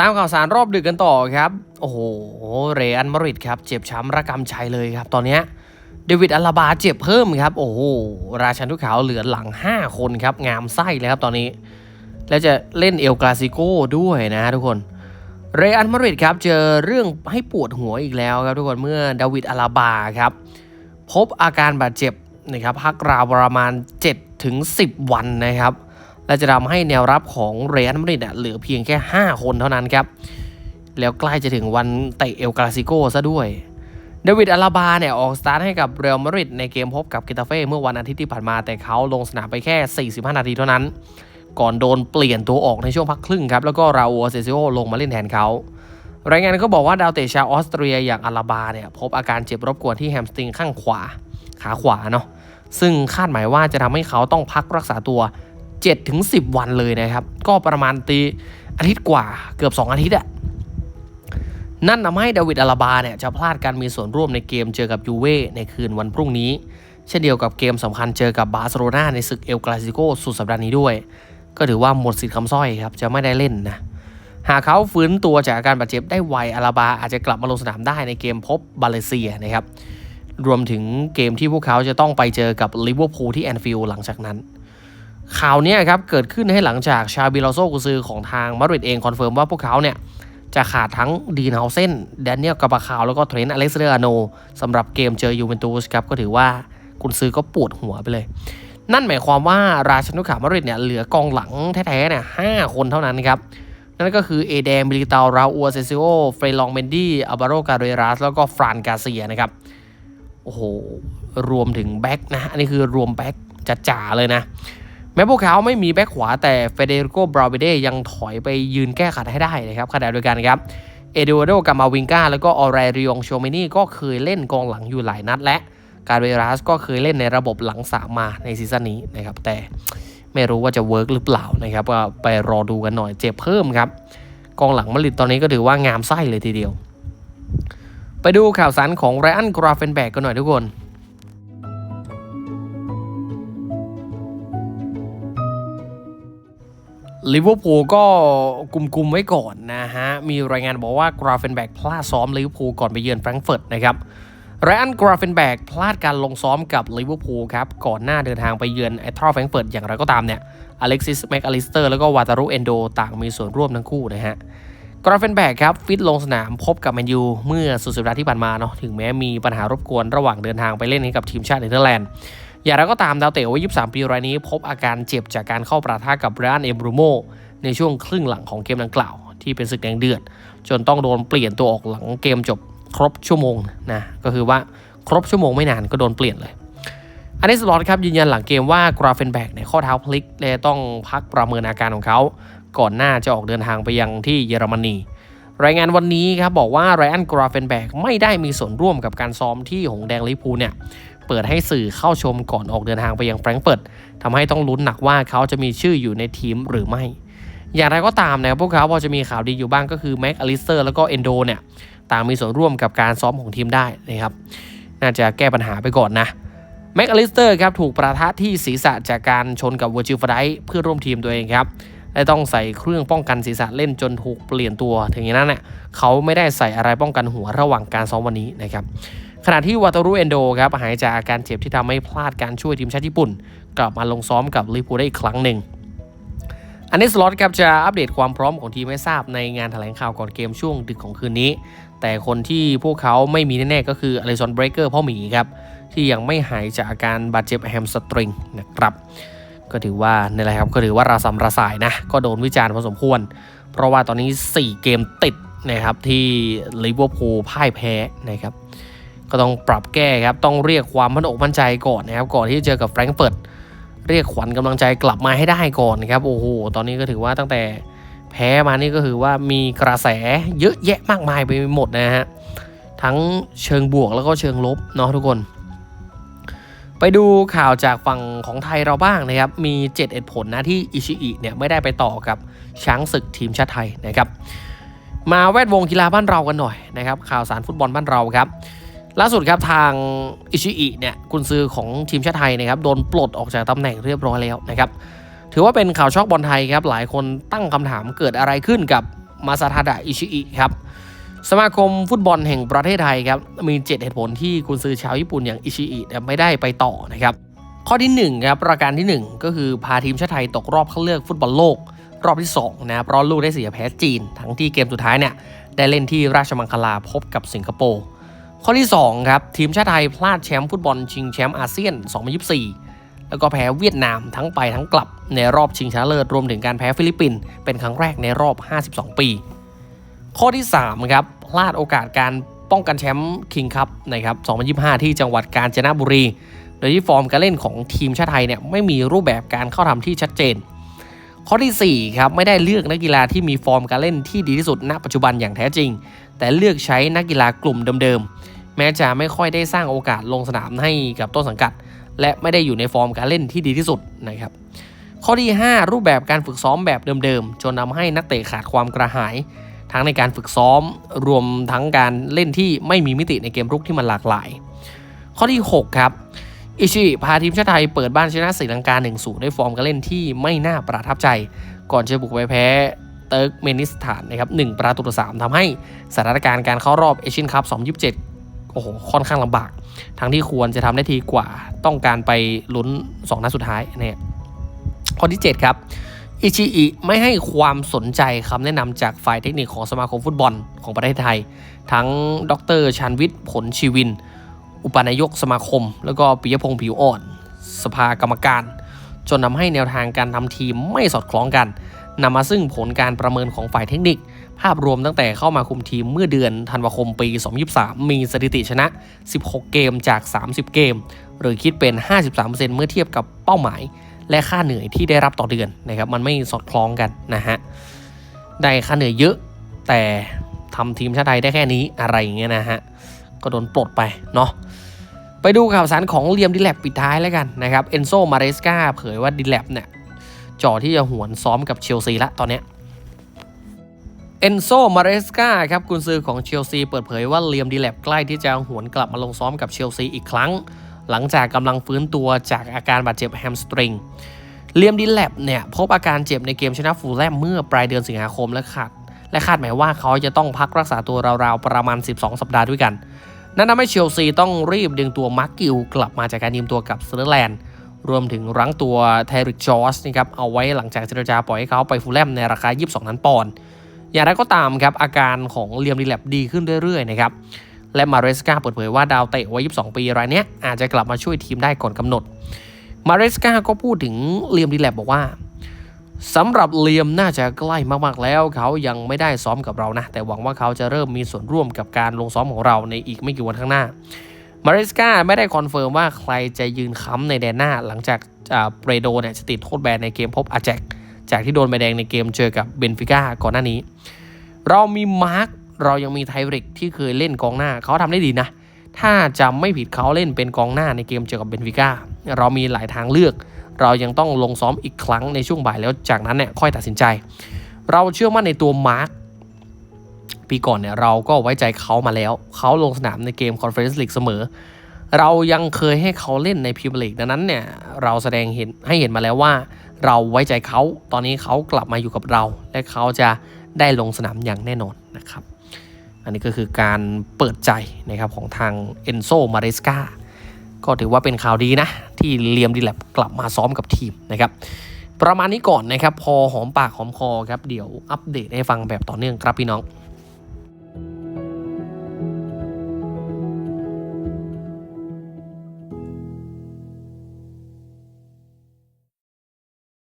ตามข่าวสารรอบดึกกันต่อครับ โอ้โห เรอันมาริดครับ เจ็บช้ำระกำชัยเลยครับตอนนี้เดวิดอัลลาบาเจ็บเพิ่มครับ โอ้โห ราชันทุกขาวเหลือหลัง 5 คนครับ งามไส้เลยครับตอนนี้ แล้วจะเล่นเอลกลาซิโก้ด้วยนะทุกคน เรอันมาริดครับ เจอเรื่องให้ปวดหัวอีกแล้วครับทุกคนเมื่อเดวิดอัลลาบาครับ พบอาการบาดเจ็บนะครับพักราวประมาณ7ถึง10 วันนะครับ และจะทำให้แนวรับของเรอัลมาดริดเหลือเพียงแค่ 5 คนเท่านั้นครับ แล้วใกล้จะถึงวันเตะเอลกลาซิโกซะด้วยเดวิดอาลาบาเนี่ยออกสตาร์ทให้กับเรอัลมาดริดในเกมพบกับเกตาเฟ่เมื่อวันอาทิตย์ที่ผ่านมาแต่เขาลงสนามไปแค่ 45 นาทีเท่านั้น ก่อนโดนเปลี่ยนตัวออกในช่วงพักครึ่งครับ แล้วก็ราอูเซซิโอลงมาเล่นแทนเขา รายงานก็บอกว่าดาวเตะชาวออสเตรียอย่างอาลาบาเนี่ยพบอาการเจ็บรบกวนที่แฮมสตริงข้างขวา ขาขวาเนาะซึ่งคาดหมายว่าจะทำให้เขาต้องพักรักษาตัว 7-10 วันเลยนะครับ ก็ประมาณตีอาทิตย์กว่าเกือบ 2 อาทิตย์อะนั่นทำให้ดาวิดอาลาบาเนี่ยจะพลาดการมีส่วนร่วมในเกมเจอกับยูเว่ในคืนวันพรุ่งนี้ เช่นเดียวกับเกมสำคัญเจอกับบาร์เซโลนาในศึกเอลกลาซิโกสุดสัปดาห์นี้ด้วย ก็ถือว่าหมดสิทธิ์คำสร้อยครับจะไม่ได้เล่นนะหากเขาฟื้นตัวจากอาการบาดเจ็บได้ไวอาลาบาอาจจะกลับมาลงสนามได้ในเกมพบบาเลเซียนะครับรวมถึงเกมที่พวกเขาจะต้องไปเจอกับลิเวอร์พูลที่แอนฟิลด์หลังจากนั้น ข่าวนี้ครับเกิดขึ้นให้หลังจากชาบิลาโซกุซือของทางมาดริดเองคอนเฟิร์มว่าพวกเขาเนี่ยจะขาดทั้งดีนเฮาเซนแดเนียลกาบาคาว แล้วก็เทรนต์อเล็กซ์เดอร์โนสำหรับเกมเจอยูเวนตุสครับ ก็ถือว่ากุนซือก็ปวดหัวไปเลย นั่นหมายความว่าราชันุขามาริดเนี่ยเหลือกองหลังแท้ๆเนี่ยห้าคนเท่านั้นครับ นั่นก็คือเอเดมบิลิตาราอูเซซิโอเฟรลองเมนดี้อัลบาโรกาเรรัสแล้วก็ฟรานกาเซียนะครับ โอ้โห รวมถึงแบ็กนะ อันนี้คือรวมแบ็กจะจ่าเลยนะ แม้พวกเขาไม่มีแบ็กขวาแต่เฟเดริโกบราเบเดยังถอยไปยืนแก้ขัดให้ได้นะครับขณะเดียวกันครับเอเดวาโดกามาวิงกาแล้วก็ออเรริองโชเมนี่ก็เคยเล่นกองหลังอยู่หลายนัดและการเวรัสก็เคยเล่นในระบบหลังสามมาในซีซั่นนี้นะครับแต่ไม่รู้ว่าจะเวิร์กหรือเปล่านะครับก็ไปรอดูกันหน่อยเจ็บเพิ่มครับ กองหลังมาริดตอนนี้ก็ถือว่างามไส้เลยทีเดียว ไปดูข่าวสารของไรอันกราเฟนแบกกันหน่อยทุกคน ลิเวอร์พูลก็กลุมกุมๆไว้ก่อนนะฮะ มีรายงานบอกว่ากราเฟนแบกพลาดซ้อมลิเวอร์พูลก่อนไปเยือนแฟรงก์เฟิร์ตนะครับไรอันกราเฟนแบกพลาดการลงซ้อมกับลิเวอร์พูลครับ ก่อนหน้าเดินทางไปเยือนไอทรอแฟรงก์เฟิร์ตอย่างไรก็ตามเนี่ยอเล็กซิสแม็กอลิสเตอร์แล้วก็วาตารุเอนโดต่างมีส่วนร่วมทั้งคู่นะฮะกราเฟนแบกครับ ฟิตลงสนามพบกับแมนยูเมื่อสุดสัปดาห์ที่ผ่านมาเนาะถึงแม้มีปัญหารบกวนระหว่างเดินทางไปเล่นให้กับทีมชาติเนเธอร์แลนด์ อย่างไรก็ตามดาวเตะวัย23 ปีรายนี้ พบอาการเจ็บจากการเข้าประทะกับเรอันเอมบรูโมในช่วงครึ่งหลังของเกมดังกล่าว ที่เป็นศึกแดงเดือด จนต้องโดนเปลี่ยนตัวออกหลังเกมจบครบชั่วโมงนะก็คือว่าครบชั่วโมงไม่นานก็โดนเปลี่ยนเลย อันนี้สลอตครับยืนยันหลังเกมว่ากราเฟนแบกเนี่ยข้อเท้าพลิกและต้องพักประเมินอาการของเขา ก่อนหน้าจะออกเดินทางไปยังที่เยอรมนีรายงานวันนี้ครับบอกว่าไรอันกราเฟนแบกไม่ได้มีส่วนร่วมกับการซ้อมที่หงแดงลิเวอร์พูลเนี่ย เปิดให้สื่อเข้าชมก่อนออกเดินทางไปยังแฟรงก์เฟิร์ตทำให้ต้องลุ้นหนักว่าเขาจะมีชื่ออยู่ในทีมหรือไม่ อย่างไรก็ตามนะครับพวกเขาพอจะมีข่าวดีอยู่บ้างก็คือแม็กอลิสเตอร์แล้วก็เอนโดเนี่ยต่างมีส่วนร่วมกับการซ้อมของทีมได้นะครับ น่าจะแก้ปัญหาไปก่อนนะแม็กอลิสเตอร์ครับถูกประทะที่ศีรษะจากการชนกับวอร์จิลฟไดเพื่อร่วมทีมตัวเองครับและต้องใส่เครื่องป้องกันศีรษะเล่นจนถูกเปลี่ยนตัว ถึงอย่างนั้นเน่ยเขาไม่ได้ใส่อะไรป้องกันหัวระหว่างการซ้อมวันนี้นะครับ ขณะที่วาตารุเอนโดครับหายจากอาการเจ็บที่ทำให้พลาดการช่วยทีมชาติญี่ปุ่น กลับมาลงซ้อมกับลิเวอร์พูได้อีกครั้งหนึ่ง อันนี้สล็อตครับจะอัปเดตความพร้อมของทีมให้ทราบในงานแถลงข่าวก่อนเกมช่วงดึกของคืนนี้ แต่คนที่พวกเขาไม่มีแน่ๆก็คืออเลซอนเบรเกอร์พ่อหมีครับที่ยังไม่หายจากอาการบาดเจ็บแฮมสตริงนะครับก็ถือว่านี่แหละครับก็ถือว่าระสำระสายนะก็โดนวิจารณ์พอสมควร เพราะว่าตอนนี้ 4 เกมติดนะครับที่ลิเวอร์พูลพ่ายแพ้นะครับ ก็ต้องปรับแก้ครับ ต้องเรียกความมั่นอกมั่นใจก่อนนะครับ ก่อนที่จะเจอกับแฟรงก์เฟิร์ตเรียกขวัญกำลังใจกลับมาให้ได้ก่อนนะครับ โอ้โห ตอนนี้ก็ถือว่าตั้งแต่แพ้มานี่ก็คือว่ามีกระแสเยอะแยะมากมายไปหมดนะฮะ ทั้งเชิงบวกแล้วก็เชิงลบเนาะทุกคน ไปดูข่าวจากฝั่งของไทยเราบ้างนะครับ มี 7 เอ็ดผลนะที่อิชิอิเนี่ยไม่ได้ไปต่อกับช้างศึกทีมชาติไทยนะครับ มาแวดวงกีฬาบ้านเรากันหน่อยนะครับ ข่าวสารฟุตบอลบ้านเราครับ ล่าสุดครับทางอิชิอิเนี่ยกุนซือของทีมชาติไทยนะครับโดนปลดออกจากตำแหน่งเรียบร้อยแล้วนะครับถือว่าเป็นข่าวช็อกบอลไทยครับหลายคนตั้งคำถามเกิดอะไรขึ้นกับมาซาทาดะอิชิอิครับสมาคมฟุตบอลแห่งประเทศไทยครับมี 7 เหตุผลที่กุนซือชาวญี่ปุ่นอย่างอิชิอิไม่ได้ไปต่อนะครับข้อที่1ครับประการที่ 1 ก็คือพาทีมชาติไทยตกรอบเข้าเลือกฟุตบอลโลก รอบที่2นะเพราะลูกได้เสียแพ้จีน ทั้งที่เกมสุดท้ายเนี่ยได้เล่นที่ราชมังคลาพบกับสิงคโปร์ ข้อที่2ครับทีมชาติไทยพลาดแชมป์ฟุตบอลชิงแชมป์อาเซียน 2024 แล้วก็แพ้เวียดนามทั้งไปทั้งกลับในรอบชิงชนะเลิศรวมถึงการแพ้ฟิลิปปินส์เป็นครั้งแรกในรอบ 52 ปี ข้อที่3ครับพลาดโอกาสการป้องกันแชมป์คิงคัพนะครับ 2025 ที่จังหวัดกาญจนบุรี โดยที่ฟอร์มการเล่นของทีมชาติไทยเนี่ยไม่มีรูปแบบการเข้าทำที่ชัดเจน ข้อที่4ครับไม่ได้เลือกนักกีฬาที่มีฟอร์มการเล่นที่ดีที่สุดณปัจจุบันอย่างแท้จริง แต่เลือกใช้นักกีฬากลุ่มเดิมๆ แม้จะไม่ค่อยได้สร้างโอกาสลงสนามให้กับต้นสังกัด และไม่ได้อยู่ในฟอร์มการเล่นที่ดีที่สุดนะครับ ข้อที่ 5 รูปแบบการฝึกซ้อมแบบเดิมๆจนทำให้นักเตะขาดความกระหาย ทั้งในการฝึกซ้อมรวมทั้งการเล่นที่ไม่มีมิติในเกมรุกที่มันหลากหลาย ข้อที่ 6 ครับอิชิพาทีมชาติไทยเปิดบ้านชนะศรีลังกา1 0ด้วยฟอร์มการเล่นที่ไม่น่าประทับใจ ก่อนจะบุกไปแพ้เติร์กเมนิสถานนะครับ1ประตูต่อ3ทำให้สถานการณ์การเข้ารอบเอเชียนคัพ2027 โอ้โหค่อนข้างลำบาก ทั้งที่ควรจะทำได้ทีกว่าต้องการไปลุ้น2นัดสุดท้ายเนี่ยข้อที่ 7 ครับอิชิอิไม่ให้ความสนใจคำแนะนำจากฝ่ายเทคนิคของสมาคมฟุตบอลของประเทศไทย ทั้งดรชันวิทย์ผลชีวิน อุปนายกสมาคม แล้วก็ปิยพงษ์ผิวอ่อน สภากรรมการ จนทำให้แนวทางการทำทีมไม่สอดคล้องกันนำมาซึ่งผลการประเมินของฝ่ายเทคนิค ภาพรวมตั้งแต่เข้ามาคุมทีมเมื่อเดือนธันวาคมปี 2023 มีสถิติชนะ 16 เกมจาก 30 เกม หรือคิดเป็น 53%เมื่อเทียบกับเป้าหมาย และค่าเหนื่อยที่ได้รับต่อเดือนนะครับมันไม่สอดคล้องกันนะฮะได้ค่าเหนื่อยเยอะ แต่ทำทีมชาติไทยได้แค่นี้อะไรอย่างเงี้ยนะฮะก็โดนปลดไปเนาะไปดูข่าวสารของเลียมดิแลบปิดท้ายแล้วกันนะครับเอนโซมาเรสกาเผยว่าดิแลบเนี่ยจ่อที่จะหวนซ้อมกับเชลซีละตอนเนี้ย เอนโซ มาเรสกาครับกุนซือของเชลซีเปิดเผยว่าเลียมดีแลบใกล้ที่จะหวนกลับมาลงซ้อมกับเชลซีอีกครั้ง หลังจากกำลังฟื้นตัวจากอาการบาดเจ็บแฮมสตริงเลียมดีแลบเนี่ยพบอาการเจ็บในเกมชนะฟูลแลมเมื่อปลายเดือนสิงหาคมและคาดและคาดหมายว่าเขาจะต้องพักรักษาตัวราวๆประมาณ 12 สัปดาห์ด้วยกัน นั่นทำให้เชลซีต้องรีบดึงตัวมาร์กกิลกลับมาจากการยืมตัวกับเซอร์แลนด์รวมถึงรั้งตัวเทริกจอร์สนะครับเอาไว้หลังจากเจรจาปล่อยให้เขาไปฟูลแลมในราคา 22 ล้านปอนด์ อย่างไรก็ตามครับอาการของเลียมดีแลบดีขึ้นเรื่อยๆนะครับและมาเรสกาเปิดเผยว่าดาวเตะวัย 22 ปีรายนี้อาจจะกลับมาช่วยทีมได้ก่อนกำหนด มาเรสกาก็พูดถึงเลียมดีแลบบอกว่าสำหรับเลียมน่าจะใกล้มากๆแล้ว เขายังไม่ได้ซ้อมกับเรานะ แต่หวังว่าเขาจะเริ่มมีส่วนร่วมกับการลงซ้อมของเราในอีกไม่กี่วันข้างหน้ามาเรสกาไม่ได้คอนเฟิร์มว่าใครจะยืนค้ำในแดนหน้า หลังจากเปรโดเนี่ยจะติดโทษแบนในเกมพบอาแจก จากที่โดนใบแดงในเกมเจอกับเบนฟิก้าก่อนหน้านี้ เรามีมาร์คเรายังมีไทริกที่เคยเล่นกองหน้า เขาทำได้ดีนะ ถ้าจำไม่ผิดเขาเล่นเป็นกองหน้าในเกมเจอกับเบนฟิก้าเรามีหลายทางเลือก เรายังต้องลงซ้อมอีกครั้งในช่วงบ่ายแล้วจากนั้นเนี่ยค่อยตัดสินใจ เราเชื่อมั่นในตัวมาร์คปีก่อนเนี่ยเราก็ไว้ใจเขามาแล้ว เขาลงสนามในเกมคอนเฟอเรนซ์ลีกเสมอ เรายังเคยให้เขาเล่นในพรีเมียร์ลีกดังนั้นเนี่ยเราแสดงเห็นให้เห็นมาแล้วว่า เราไว้ใจเขา ตอนนี้เขากลับมาอยู่กับเรา และเขาจะได้ลงสนามอย่างแน่นอนนะครับ อันนี้ก็คือการเปิดใจนะครับของทางเอนโซมาเรสกาก็ถือว่าเป็นข่าวดีนะ ที่เลียมดีแลบกลับมาซ้อมกับทีมนะครับ ประมาณนี้ก่อนนะครับ พอหอมปากหอมคอครับ เดี๋ยวอัปเดตให้ฟังแบบต่อเนื่องครับพี่น้อง